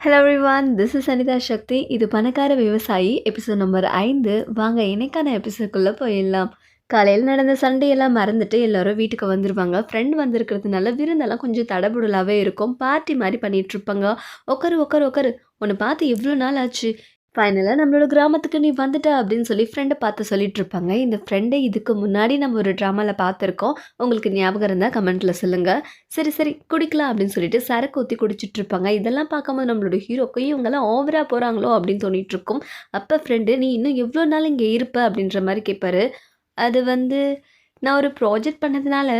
Hello everyone this is Anitha Sakthi இது பணக்கார விவசாயி எபிசோட் நம்பர் ஐந்து. வாங்க இன்னைக்கான எபிசோட்குள்ளே போயிடலாம். காலையில் நடந்த சண்டையெல்லாம் மறந்துட்டு எல்லோரும் வீட்டுக்கு வந்துருவாங்க. ஃப்ரெண்ட் வந்திருக்கிறதுனால விருந்தெல்லாம் கொஞ்சம் தடபுடலாகவே இருக்கும். பார்ட்டி மாதிரி பண்ணிகிட்ருப்பாங்க இருப்பாங்க. உட்காரு உட்காரு உட்காரு உன்னை பார்த்து எவ்வளோ நாள் ஆச்சு? ஃபைனலாக நம்மளோட கிராமத்துக்கு நீ வந்துட்ட அப்படின்னு சொல்லி ஃப்ரெண்டை பார்த்து சொல்லிட்டு இருப்பாங்க. இந்த ஃப்ரெண்டை இதுக்கு முன்னாடி நம்ம ஒரு ட்ராமாவில் பார்த்துருக்கோம். உங்களுக்கு ஞாபகம் இருந்தால் கமெண்ட்டில் சொல்லுங்கள் சரி சரி குடிக்கலாம் அப்படின்னு சொல்லிட்டு சரக்கு ஊற்றி குடிச்சிட்டு இருப்பாங்க. இதெல்லாம் பார்க்கும்போது நம்மளோட ஹீரோக்கு இவங்கெல்லாம் ஓவராக போகிறாங்களோ அப்படின்னு தோணிட்டு இருக்கும். அப்போ ஃப்ரெண்டு நீ இன்னும் எவ்வளோ நாள் இங்கே இருப்ப? அப்படின்ற மாதிரி கேட்பாரு அது வந்து நான் ஒரு ப்ராஜெக்ட் பண்ணதுனால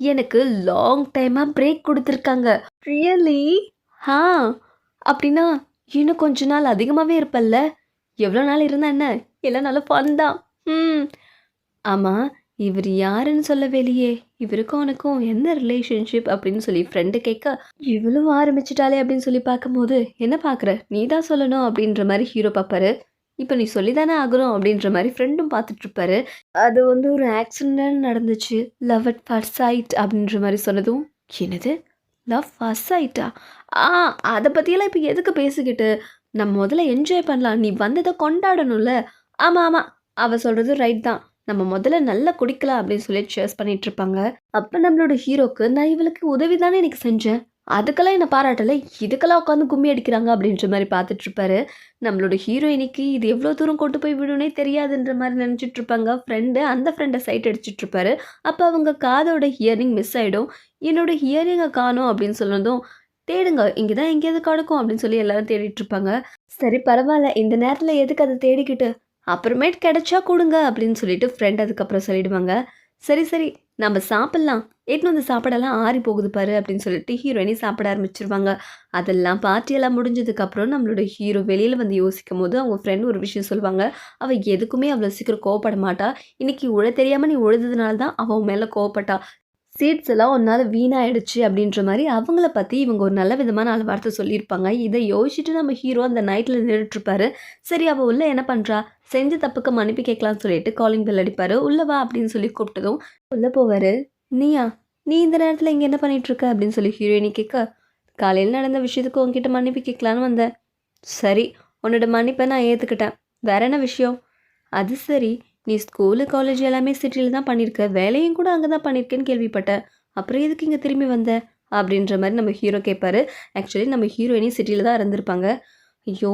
எனக்கு லாங் டைமாக பிரேக் கொடுத்துருக்காங்க. ரியலி ஆ அப்படின்னா இன்னும் கொஞ்ச நாள் அதிகமாகவே இருப்பல்ல? எவ்வளோ நாள் இருந்தா என்ன? எல்லா நாளும் ஃபன் தான். ம். ஆமாம் இவர் யாருன்னு சொல்லவே இல்லையே இவருக்கும் உனக்கும் என்ன ரிலேஷன்ஷிப் அப்படின்னு சொல்லி ஃப்ரெண்டு கேட்க இவளும் ஆரம்பிச்சிட்டாலே அப்படின்னு சொல்லி பார்க்கும்போது என்ன பார்க்குற? நீ தான் சொல்லணும் அப்படின்ற மாதிரி ஹீரோ பார்ப்பாரு. இப்போ நீ சொல்லி தானே ஆகணும் அப்படின்ற மாதிரி ஃப்ரெண்டும் பார்த்துட்ருப்பாரு. அது வந்து ஒரு ஆக்சிடென்ட் நடந்துச்சு. லவ் அட் ஃபர்ஸ்ட் சைட் அப்படின்ற மாதிரி சொன்னதும் என்னது? லவ் ஃபஸ் ஆயிட்டா? ஆ அதை பற்றியெல்லாம் இப்போ எதுக்கு பேசிக்கிட்டு? நம்ம முதல்ல என்ஜாய் பண்ணலாம். நீ வந்ததை கொண்டாடணும்ல. ஆமாம் ஆமாம் அவள் சொல்கிறது ரைட் தான். நம்ம முதல்ல நல்லா குடிக்கலாம் அப்படின்னு சொல்லி சேர்ஸ் பண்ணிட்டு இருப்பாங்க. அப்போ நம்மளோட ஹீரோக்கு நான் இவளுக்கு உதவி தானே எனக்கு செஞ்சேன்? அதுக்கெல்லாம் என்னை பாராட்டலை. இதுக்கெல்லாம் உட்காந்து கும்மி அடிக்கிறாங்க அப்படின்ற மாதிரி பார்த்துட்டு இருப்பாரு. நம்மளோட ஹீரோயினிக்கு இது எவ்வளோ தூரம் கொண்டு போய் விடுனே தெரியாதுன்ற மாதிரி நினச்சிட்டு இருப்பாங்க. ஃப்ரெண்டு அந்த ஃப்ரெண்டை சைட் அடிச்சிட்டு இருப்பாரு. அப்போ அவங்க காதோட ஹியரிங் மிஸ் ஆகிடும் என்னோடய ஹியரிங்கை காணும் அப்படின்னு சொன்னதும் தேடுங்க இங்கே தான் எங்கேயாவது கிடக்கும் அப்படின்னு சொல்லி எல்லாரும் தேடிட்டு இருப்பாங்க. சரி பரவாயில்ல இந்த நேரத்தில் எதுக்கு அதை தேடிக்கிட்டு? அப்புறமேட்டு கிடைச்சா கொடுங்க அப்படின்னு சொல்லிட்டு ஃப்ரெண்ட் அதுக்கப்புறம் சொல்லிடுவாங்க. சரி சரி நம்ம சாப்பிட்லாம். எட்டுன்னு வந்து சாப்பாடெல்லாம் ஆறி போகுது பாரு அப்படின்னு சொல்லிட்டு ஹீரோயினி சாப்பிட ஆரம்பிச்சிருவாங்க. அதெல்லாம் பார்ட்டியெல்லாம் முடிஞ்சதுக்கப்புறம் நம்மளோட ஹீரோ வெளியில் வந்து யோசிக்கும் போது அவங்க ஃப்ரெண்ட் ஒரு விஷயம் சொல்லுவாங்க. அவள் எதுக்குமே அவ்வளோ சீக்கிரம் கோவப்பட மாட்டா. இன்றைக்கி உழ தெரியாமல் நீ உழுதுனால தான் அவன் மேலே கோவப்பட்டா. சீட்ஸ் எல்லாம் ஒன்றால் வீணாயிடுச்சு அப்படின்ற மாதிரி அவங்கள பற்றி இவங்க ஒரு நல்ல விதமான நாலு வார்த்தை சொல்லியிருப்பாங்க. இதை யோசிச்சுட்டு நம்ம ஹீரோ அந்த நைட்டில் நின்றுட்டுருப்பாரு சரி அவள் உள்ளே என்ன பண்ணுறா செஞ்ச தப்புக்கு மன்னிப்பு கேட்கலான்னு சொல்லிட்டு காலிங் பெல் அடிப்பார். உள்ளே வா அப்படின்னு சொல்லி கூப்பிட்டதும் உள்ளே போவார். நீயா? நீ இந்த நேரத்தில் இங்கே என்ன பண்ணிகிட்ருக்க அப்படின்னு சொல்லி ஹீரோயினி கேட்க காலையில் நடந்த விஷயத்துக்கு உங்ககிட்ட மன்னிப்பு கேட்கலான்னு வந்தேன். சரி உன்னோட மன்னிப்பை நான் ஏற்றுக்கிட்டேன் வேற என்ன விஷயம்? அது சரி. நீ ஸ்கூலு காலேஜ் எல்லாமே சிட்டியில் தான் பண்ணியிருக்க வேலையும் கூட அங்கே தான் பண்ணியிருக்கேன்னு கேள்விப்பட்டேன் அப்புறம் எதுக்கு இங்கே திரும்பி வந்த? அப்படின்ற மாதிரி நம்ம ஹீரோ கேட்பாரு ஆக்சுவலி நம்ம ஹீரோயினி சிட்டியில் தான் இருந்திருப்பாங்க. ஐயோ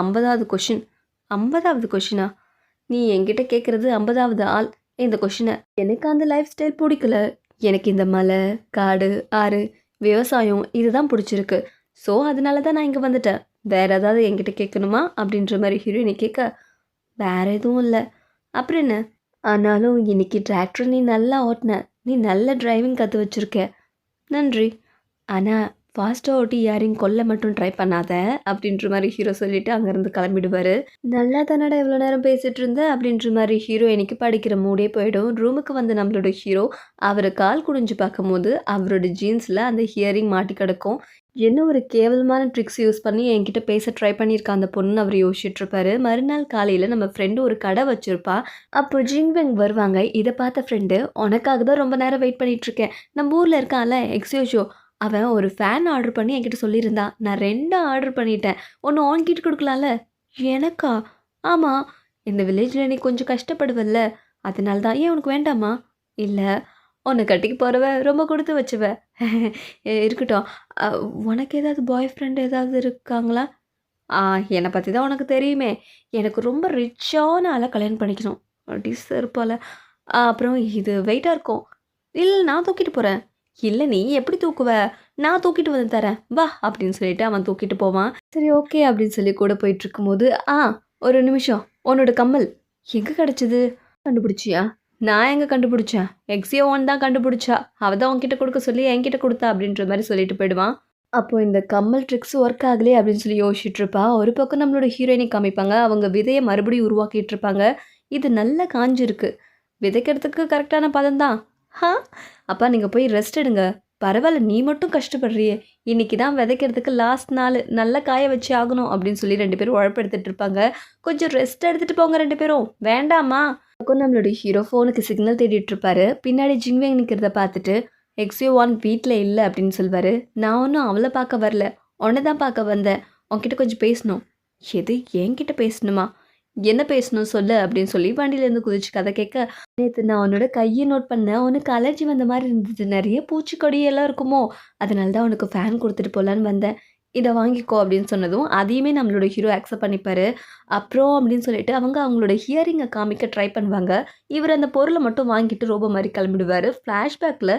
ஐம்பதாவது கொஷின் ஐம்பதாவது கொஷினா நீ என்கிட்ட கேட்குறது ஐம்பதாவது ஆள். இந்த கொஷினை எனக்கு அந்த லைஃப் ஸ்டைல் பிடிக்கல. எனக்கு இந்த மலை காடு ஆறு விவசாயம் இதுதான் பிடிச்சிருக்கு. ஸோ அதனால தான் நான் இங்கே வந்துட்டேன். வேற ஏதாவது என்கிட்ட கேட்கணுமா அப்படின்ற மாதிரி ஹீரோயினை கேட்க வேற எதுவும் இல்லை. அப்புறம் என்ன? ஆனாலும் இன்னைக்கு டிராக்டர் நீ நல்லா ஓட்டின. நீ நல்ல டிரைவிங் கற்று வச்சிருக்க. நன்றி. ஆனால் ஃபாஸ்ட்டாக ஓட்டி யாரையும் கொல்ல மட்டும் ட்ரை பண்ணாத அப்படின்ற மாதிரி ஹீரோ சொல்லிவிட்டு அங்கேருந்து கிளம்பிடுவார். நல்லா தானடா இவ்வளோ நேரம் பேசிகிட்டு இருந்த? அப்படின்ற மாதிரி ஹீரோ எனக்கு படிக்கிற மூடே போயிடும். ரூமுக்கு வந்த நம்மளோட ஹீரோ அவரை கால் குடிஞ்சு பார்க்கும்போது அவரோட ஜீன்ஸில் அந்த ஹியரிங் மாட்டி கிடக்கும் என்ன ஒரு கேவலமான ட்ரிக்ஸ் யூஸ் பண்ணி என்கிட்ட பேச ட்ரை பண்ணியிருக்க அந்த பொண்ணு அவர் யோசிச்சுட்ருப்பாரு. மறுநாள் காலையில் நம்ம ஃப்ரெண்டு ஒரு கடை வச்சுருப்பா. அப்போ ஜிங்வெங் வருவாங்க. இதை பார்த்த ஃப்ரெண்டு உனக்காக தான் ரொம்ப நேரம் வெயிட் பண்ணிகிட்ருக்கேன் நம்ம ஊரில் இருக்கான்ல எக்ஸ்யூஷோ அவன் ஒரு ஃபேன் ஆர்டர் பண்ணி என்கிட்ட சொல்லியிருந்தா. நான் ரெண்டும் ஆர்டர் பண்ணிட்டேன். ஒன்று ஆன்கிட்ட கொடுக்கலாம்ல? எனக்கா? ஆமாம் இந்த வில்லேஜில் நீ கொஞ்சம் கஷ்டப்படுவல்ல. அதனால தான். ஏன் உனக்கு வேண்டாமா? இல்லை. உன்னை கட்டிக்கு போகிறவ ரொம்ப கொடுத்து வச்சுவ. இருக்கட்டும். உனக்கு ஏதாவது பாய் ஃப்ரெண்ட் ஏதாவது இருக்காங்களா? ஆ என்னை பற்றி தான் உனக்கு தெரியுமே. எனக்கு ரொம்ப ரிச்சான ஆளை கல்யாணம் பண்ணிக்கணும். அப்படி இருப்பால அப்புறம் இது வெயிட்டாக இருக்கும். இல்லை நான் தூக்கிட்டு போகிறேன் இல்லை நீ எப்படி தூக்குவ? நான் தூக்கிட்டு வந்து தரேன். வா அப்படின்னு சொல்லிட்டு அவன் தூக்கிட்டு போவான். சரி ஓகே அப்படின்னு சொல்லி கூட போயிட்டு இருக்கும்போது ஆ ஒரு நிமிஷம். உன்னோட கம்மல் எங்கே கிடச்சிது? கண்டுபிடிச்சியா? நான் எங்கே கண்டுபிடிச்சேன்? எக்ஸியோ ஒன் தான் கண்டுபிடிச்சா. அவள் தான் உன்கிட்ட கொடுக்க சொல்லி என்கிட்ட கொடுத்தா அப்படின்ற மாதிரி சொல்லிட்டு போயிடுவான். அப்போ இந்த கம்மல் ட்ரிக்ஸ் ஒர்க் ஆகலே அப்படின்னு சொல்லி யோசிச்சுட்டு இருப்பா. ஒரு பக்கம் நம்மளோட ஹீரோயினை காமிப்பாங்க. அவங்க விதையை மறுபடியும் உருவாக்கிட்டு இருப்பாங்க. இது நல்லா காஞ்சிருக்கு. விதைக்கிறதுக்கு கரெக்டான பதம் தான். ஹா? அப்பா நீங்கள் போய் ரெஸ்ட் எடுங்க. பரவாயில்ல நீ மட்டும் கஷ்டப்படுறியே. இன்னைக்கு தான் விதைக்கிறதுக்கு லாஸ்ட் நாள். நல்லா காய வச்சு ஆகணும் அப்படின்னு சொல்லி ரெண்டு பேரும் உழப்பெடுத்துட்டு இருப்பாங்க. கொஞ்சம் ரெஸ்ட் எடுத்துகிட்டு போங்க ரெண்டு பேரும். வேண்டாமா பக்கம் நம்மளோட ஹீரோ ஃபோனுக்கு சிக்னல் தேடிட்டு இருப்பாரு பின்னாடி ஜிங்வேங் நிற்கிறத பார்த்துட்டு எக்ஸியோ ஒன் வீட்டில் இல்லை அப்படின்னு சொல்வாரு. நான் ஒன்றும் அவளை பார்க்க வரல. உன்னை தான் பார்க்க வந்தேன். உன்கிட்ட கொஞ்சம் பேசணும். எது? என்கிட்ட பேசணுமா? என்ன பேசணும் சொல்லு அப்படின்னு சொல்லி வண்டியிலேருந்து குதிச்சு கதை கேட்க நேற்று நான் உன்னோட கையை நோட் பண்ணேன். உனக்கு அலர்ஜி வந்த மாதிரி இருந்தது. நிறைய பூச்சிக்கொடி எல்லாம் இருக்குமோ. அதனால தான் உனக்கு ஃபேன் கொடுத்துட்டு போகலான்னு வந்தேன். இதை வாங்கிக்கோ அப்படின்னு சொன்னதும் அதையுமே நம்மளோட ஹீரோ அக்செப்ட் பண்ணிப்பாரு. அப்புறம் அப்படின்னு சொல்லிட்டு அவங்க அவங்களோட ஹியரிங்கை காமிக்க ட்ரை பண்ணுவாங்க. இவர் அந்த பொருளை மட்டும் வாங்கிட்டு ரோபோ மாதிரி கிளம்பிடுவார். ஃப்ளாஷ்பேக்கில்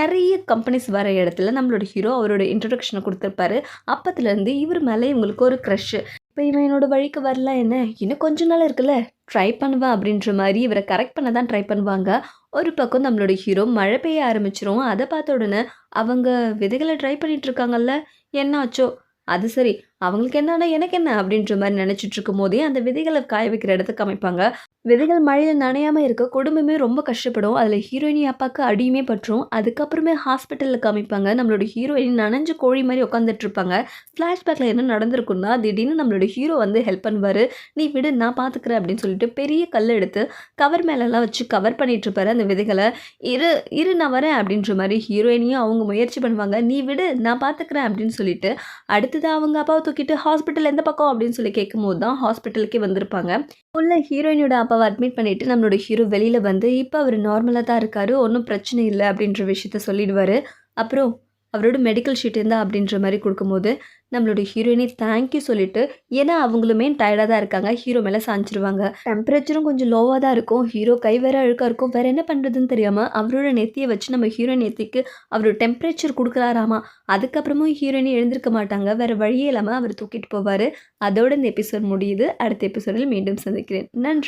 நிறைய கம்பெனிஸ் வர இடத்துல நம்மளோட ஹீரோ அவரோட இன்ட்ரடக்ஷனை கொடுத்துருப்பாரு. அப்பத்துலேருந்து இவர் மேலே இவங்களுக்கு ஒரு க்ரஷ்ஷு இப்போ இவன் என்னோட வழிக்கு வரல என்ன? இன்னும் கொஞ்ச நாள் இருக்குல்ல? ட்ரை பண்ணுவேன் அப்படின்ற மாதிரி இவரை கரெக்ட் பண்ண தான் ட்ரை பண்ணுவாங்க. ஒரு பக்கம் நம்மளோட ஹீரோ மழை பெய்ய ஆரம்பிச்சிரும். அதை பார்த்த உடனே அவங்க விதைகளை ட்ரை பண்ணிட்டு இருக்காங்கல்ல? என்னாச்சோ? அது சரி. அவங்களுக்கு என்னன்னா எனக்கு என்ன அப்படின்ற மாதிரி நினச்சிட்டு இருக்கும் போதே அந்த விதைகளை காய வைக்கிற இடத்துக்கு அமைப்பாங்க. விதைகள் மழையில் நனையாமல் இருக்க குடும்பமே ரொம்ப கஷ்டப்படும். அதில் ஹீரோயினி அப்பாவுக்கு அடியுமே பற்றும். அதுக்கப்புறமே ஹாஸ்பிட்டலில் காமிப்பாங்க. நம்மளோட ஹீரோயின் நனைஞ்ச கோழி மாதிரி உட்காந்துட்ருப்பாங்க ஃப்ளாஷ்பேக்கில் என்ன நடந்திருக்குன்னா திடீர்னு நம்மளோட ஹீரோ வந்து ஹெல்ப் பண்ணுவார். நீ விடு நான் பார்த்துக்கிறேன் அப்படின்னு சொல்லிட்டு பெரிய கல் எடுத்து கவர் மேலெல்லாம் வச்சு கவர் பண்ணிகிட்ருப்பாரு அந்த விதைகளை. இரு இரு நான் வரேன் அப்படின்ற மாதிரி ஹீரோயினியும் அவங்க முயற்சி பண்ணுவாங்க. நீ விடு நான் பார்த்துக்கிறேன் அப்படின்னு சொல்லிட்டு அடுத்தது அவங்க அப்பாவை தூக்கிட்டு ஹாஸ்பிட்டல் எந்த பக்கம் அப்படின்னு சொல்லி கேட்கும்போது தான் ஹாஸ்பிட்டலுக்கே வந்திருப்பாங்க. உள்ள ஹீரோயினோட அப்பாவை அட்மிட் பண்ணிட்டு நம்மளோட ஹீரோ வெளியில் வந்து இப்போ அவர் நார்மலாக தான் இருக்காரு ஒன்றும் பிரச்சனை இல்லை அப்படின்ற விஷயத்த சொல்லிடுவார். அப்புறம் அவரோட மெடிக்கல் ஷீட் இருந்தால் அப்படின்ற மாதிரி கொடுக்கும்போது நம்மளோட ஹீரோயினே தேங்க்யூ சொல்லிட்டு ஏன்னா அவங்களுமே டயர்டாக தான் இருக்காங்க. ஹீரோ மேலே சாஞ்சிருவாங்க. டெம்பரேச்சரும் கொஞ்சம் லோவாக தான் இருக்கும். ஹீரோ கை வேற அழுக்காக இருக்கும். வேற என்ன பண்ணுறதுன்னு தெரியாமல் அவரோட நெத்தியை வச்சு நம்ம ஹீரோயின் நெத்திக்கு அவரோட டெம்பரேச்சர் கொடுக்குறாராமா? அதுக்கப்புறமும் ஹீரோயினே எழுந்திருக்க மாட்டாங்க. வேற வழியே இல்லாமல் அவர் தூக்கிட்டு போவார். அதோட இந்த எபிசோட் முடியுது. அடுத்த எபிசோடில் மீண்டும் சந்திக்கிறேன். நன்றி.